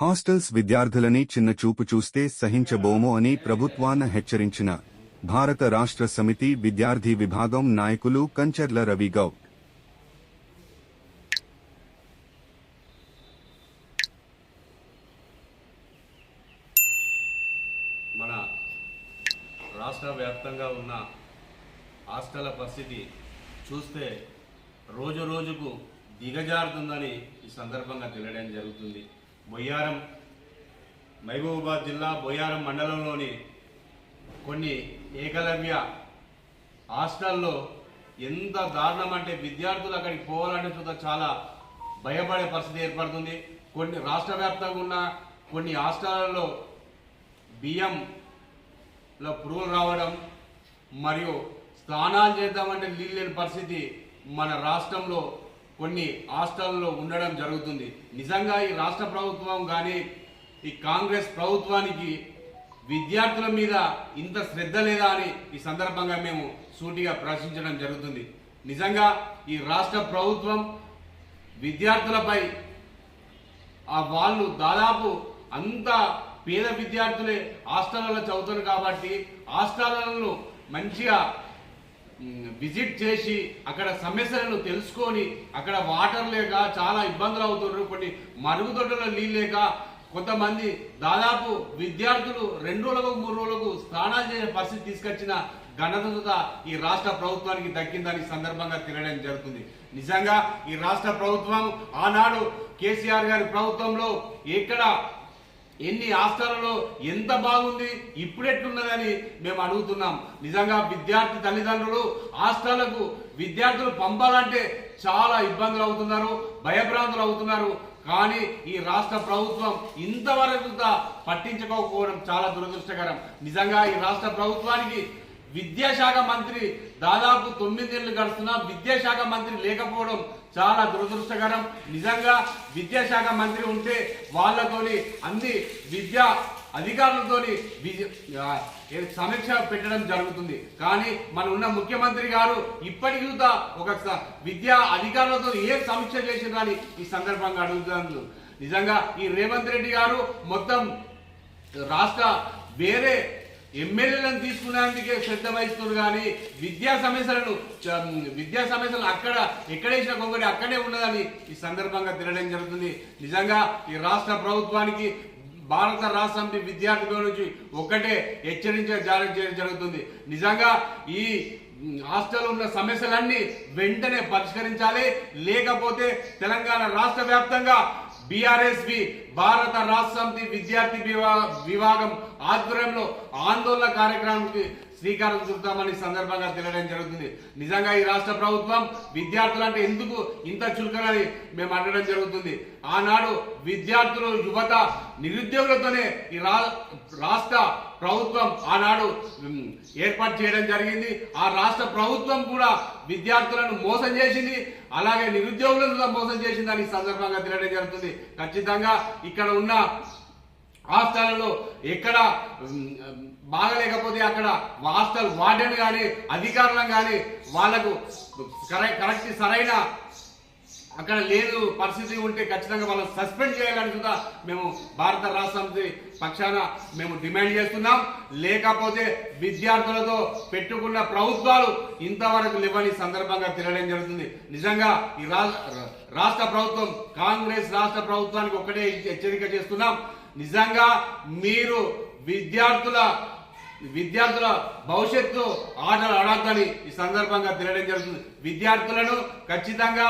Hostels విద్యార్థులని చిన్న చూపు చూస్తే సహించబోమో అని ప్రభుత్వాన హెచ్చరించిన భారత రాష్ట్ర సమితి విద్యార్థి విభాగం నాయకులు కంచర్ల రవిగౌడ్. మన రాష్ట్ర వ్యాప్తంగా ఉన్న హాస్టల్ పరిస్థితి చూస్తే రోజు రోజుకు దిగజారుతుందని ఈ సందర్భంగా తెలియడం జరుగుతుంది. బొయ్యారం మహబూబాబాద్ జిల్లా బొయ్యారం మండలంలోని కొన్ని ఏకలవ్య హాస్టల్లో ఎంత దారుణం అంటే విద్యార్థులు అక్కడికి పోవాలంటే చూద్దా చాలా భయపడే పరిస్థితి ఏర్పడుతుంది. కొన్ని రాష్ట్ర వ్యాప్తంగా ఉన్న కొన్ని హాస్టళ్ళలో బియ్యంలో పురుగులు రావడం మరియు స్నానాలు చేద్దామంటే నీళ్ళు లేని పరిస్థితి మన రాష్ట్రంలో కొన్ని హాస్టల్లో ఉండడం జరుగుతుంది. నిజంగా ఈ రాష్ట్ర ప్రభుత్వం కానీ ఈ కాంగ్రెస్ ప్రభుత్వానికి విద్యార్థుల మీద ఇంత శ్రద్ధ లేదా అని ఈ సందర్భంగా మేము సూటిగా ప్రశ్నించడం జరుగుతుంది. నిజంగా ఈ రాష్ట్ర ప్రభుత్వం విద్యార్థులపై ఆ వాళ్ళు దాదాపు అంత పేద విద్యార్థులే హాస్టల్లో చదువుతారు కాబట్టి హాస్టళ్ళను మంచిగా విజిట్ చేసి అక్కడ సమస్యలను తెలుసుకొని అక్కడ వాటర్ లేక చాలా ఇబ్బందులు అవుతున్నారు కొన్ని మరుగుదొడ్డలో నీళ్ళు లేక కొంతమంది దాదాపు విద్యార్థులు రెండు రోజులకు మూడు రోజులకు స్నానాలు చేసే పరిస్థితి తీసుకొచ్చిన ఘనత ఈ రాష్ట్ర ప్రభుత్వానికి దక్కిందని సందర్భంగా తినడం జరుగుతుంది. నిజంగా ఈ రాష్ట్ర ప్రభుత్వం ఆనాడు కేసీఆర్ గారి ప్రభుత్వంలో ఎక్కడ ఎన్ని హాస్టళ్ళలో ఎంత బాగుంది ఇప్పుడెట్లున్నదని మేము అడుగుతున్నాం. నిజంగా విద్యార్థి తల్లిదండ్రులు హాస్టళ్ళకు విద్యార్థులు పంపాలంటే చాలా ఇబ్బందులు అవుతున్నారు భయభ్రాంతులు అవుతున్నారు. కానీ ఈ రాష్ట్ర ప్రభుత్వం ఇంతవరకు పట్టించుకోకపోవడం చాలా దురదృష్టకరం. నిజంగా ఈ రాష్ట్ర ప్రభుత్వానికి విద్యాశాఖ మంత్రి దాదాపు తొమ్మిదేళ్ళు గడుస్తున్నా విద్యాశాఖ మంత్రి లేకపోవడం చాలా దురదృష్టకరం. నిజంగా విద్యాశాఖ మంత్రి ఉంటే వాళ్ళతోని అన్ని విద్యా అధికారులతోని సమీక్ష పెట్టడం జరుగుతుంది. కానీ మన ఉన్న ముఖ్యమంత్రి గారు ఇప్పటికి కూడా ఒక విద్యా అధికారులతో ఏ సమీక్ష చేసిందని ఈ సందర్భంగా అడుగుతున్నాను నిజంగా ఈ రేవంత్ రెడ్డి గారు మొత్తం రాష్ట్ర వేరే ఎమ్మెల్యేలను తీసుకునేందుకే శ్రద్ధ వహిస్తున్నారు కానీ విద్యా సమస్యలను విద్యా సమస్యలు అక్కడ ఎక్కడేసిన కొంగడి అక్కడే ఉన్నదని ఈ సందర్భంగా తినడం జరుగుతుంది. నిజంగా ఈ రాష్ట్ర ప్రభుత్వానికి భారత రాష్ట్రంపై విద్యార్థుల నుంచి ఒక్కటే హెచ్చరించ జారీ చేయడం జరుగుతుంది. నిజంగా ఈ హాస్టల్ ఉన్న సమస్యలన్నీ వెంటనే పరిష్కరించాలి. లేకపోతే తెలంగాణ రాష్ట్ర వ్యాప్తంగా బీఆర్ఎస్బి భారత రాష్ట్ర సమితి విద్యార్థి విభాగం ఆధ్వర్యంలో ఆందోళన కార్యక్రమానికి శ్రీకారం చుడతామని సందర్భంగా తెలియడం జరుగుతుంది. నిజంగా ఈ రాష్ట్ర ప్రభుత్వం విద్యార్థులంటే ఎందుకు ఇంత చులకనని మేము అనడం జరుగుతుంది. ఆనాడు విద్యార్థులు యువత నిరుద్యోగులతోనే ఈ రా రాష్ట్ర ప్రభుత్వం ఆనాడు ఏర్పాటు చేయడం జరిగింది. ఆ రాష్ట్ర ప్రభుత్వం కూడా విద్యార్థులను మోసం చేసింది. అలాగే నిరుద్యోగులను మోసం చేసిందని సందర్భంగా తెలియడం జరుగుతుంది. ఖచ్చితంగా ఇక్కడ ఉన్న హాస్టల్లో ఎక్కడ బాగలేకపోతే అక్కడ హాస్టల్ వార్డెన్ కానీ అధికారులను కానీ వాళ్ళకు కరెక్ట్ సరైన అక్కడ లేదు పరిస్థితి ఉంటే ఖచ్చితంగా మనం సస్పెండ్ చేయాలని కూడా మేము భారత రాష్ట్ర పక్షాన మేము డిమాండ్ చేస్తున్నాం. లేకపోతే విద్యార్థులతో పెట్టుకున్న ప్రభుత్వాలు ఇంతవరకు లేవని సందర్భంగా తెలియడం జరుగుతుంది. నిజంగా ఈ రాష్ట్ర ప్రభుత్వం కాంగ్రెస్ రాష్ట్ర ప్రభుత్వానికి ఒకటే హెచ్చరిక చేస్తున్నాం. నిజంగా మీరు విద్యార్థుల విద్యార్థుల భవిష్యత్తు ఆటలు ఆడద్దని ఈ సందర్భంగా తెలియడం జరుగుతుంది. విద్యార్థులను ఖచ్చితంగా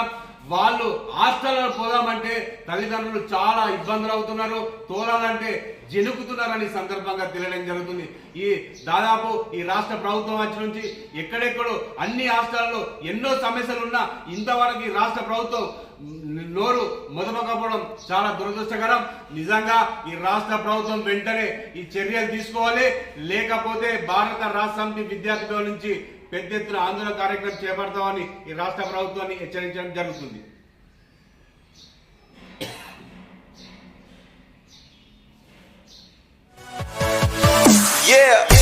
వాళ్ళు హాస్టల్లో పోదామంటే తల్లిదండ్రులు చాలా ఇబ్బందులు అవుతున్నారు. తోలాలంటే జనుకుతున్నారని సందర్భంగా తెలియడం జరుగుతుంది. ఈ దాదాపు ఈ రాష్ట్ర ప్రభుత్వం వచ్చి నుంచి ఎక్కడెక్కడో అన్ని హాస్టల్లో ఎన్నో సమస్యలు ఉన్నా ఇంతవరకు ఈ రాష్ట్ర ప్రభుత్వం నోరు మొదమకపోవడం చాలా దురదృష్టకరం. నిజంగా ఈ రాష్ట్ర ప్రభుత్వం వెంటనే ఈ చర్యలు తీసుకోవాలి. లేకపోతే భారత రాష్ట్రానికి విద్యార్థుల నుంచి పెద్ద ఎత్తున ఆందోళన కార్యక్రమం చేపడతామని ఈ రాష్ట్ర ప్రభుత్వాన్ని హెచ్చరించడం జరుగుతుంది Yeah.